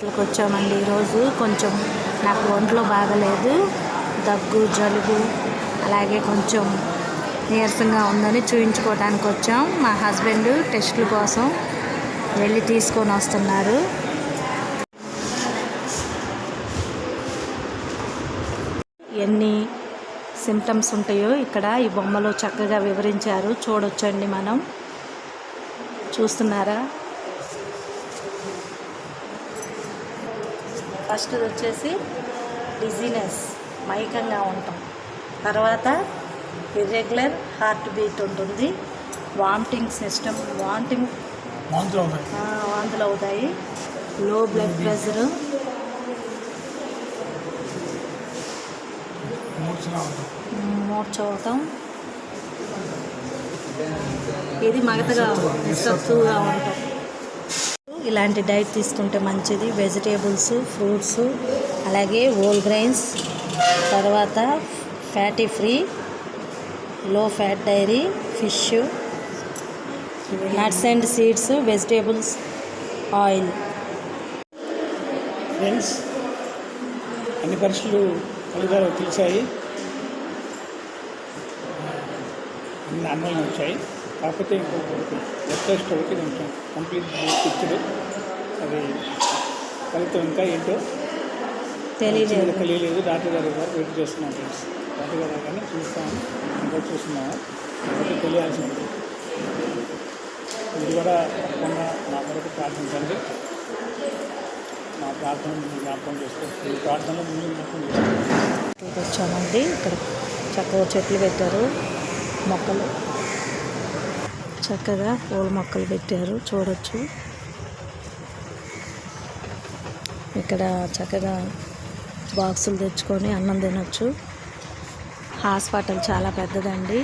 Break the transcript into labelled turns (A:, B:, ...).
A: హాస్పిటల్కి వచ్చామండి ఈరోజు. కొంచెం నాకు ఒంట్లో బాగలేదు. దగ్గు జలుబు అలాగే కొంచెం నీరసంగా ఉందని చూయించుకోవడానికి వచ్చాం. మా హస్బెండ్ టెస్టుల కోసం వెళ్ళి తీసుకొని వస్తున్నారు. ఎన్ని సిమ్టమ్స్ ఉంటాయో ఇక్కడ ఈ బొమ్మలో చక్కగా వివరించారు. చూడొచ్చండి మనం. చూస్తున్నారా? ఫస్ట్ వచ్చేసి డిజీనెస్ మైకంగా ఉంటాం. తర్వాత ఇర్రెగ్యులర్ హార్ట్ బీట్ ఉంటుంది. వామిటింగ్ సిస్టమ్ వామిటింగ్
B: వాంతులు అవుతాయి.
A: లో బ్లడ్ ప్రెషరు
B: మూర్ఛగా ఉంటాయి.
A: మూర్చ అవుతాం. ఇది మగతగా సత్తుగా ఉంటాం. ఇలాంటి డైట్ తీసుకుంటే మంచిది. వెజిటేబుల్స్ ఫ్రూట్స్ అలాగే హోల్ గ్రైన్స్ తర్వాత fatty free low fat dairy fish nuts and seeds vegetables oil.
B: Friends అన్ని పరీక్షలు ఫలితాలు తెలిసాయి. అన్ని నార్మల్గా వచ్చాయి కాకపోతే ఇంకొక బ్లడ్ టెస్ట్ ఒకటి కొంచెం కంప్లీట్ పిక్చర్ అది ఫలితం ఇంకా ఏంటో
A: తెలియలేదు
B: తెలియలేదు. డాక్టర్ గారు గారు వెయిట్ చేస్తున్నాం ఫ్రెండ్స్? డాక్టర్ గారు కానీ చూస్తాము. ఇంకా చూస్తున్నాము. కాబట్టి తెలియాల్సింది. మీరు కూడా తప్పకుండా నా కొరకు ప్రార్థించండి. నా ప్రార్థన జ్ఞాపకం చేసుకోవచ్చు. మీ ప్రార్థనలో ముందు జ్ఞాపకం చేసుకోవచ్చు.
A: వచ్చామండి. ఇక్కడ చక్కగా చెట్లు పెట్టారు. మొక్కలు. చక్కగా పూల మొక్కలు పెట్టారు. చూడొచ్చు. ఇక్కడ చక్కగా బాక్సులు తెచ్చుకొని అన్నం తినొచ్చు. హాస్పిటల్ చాలా పెద్దదండి.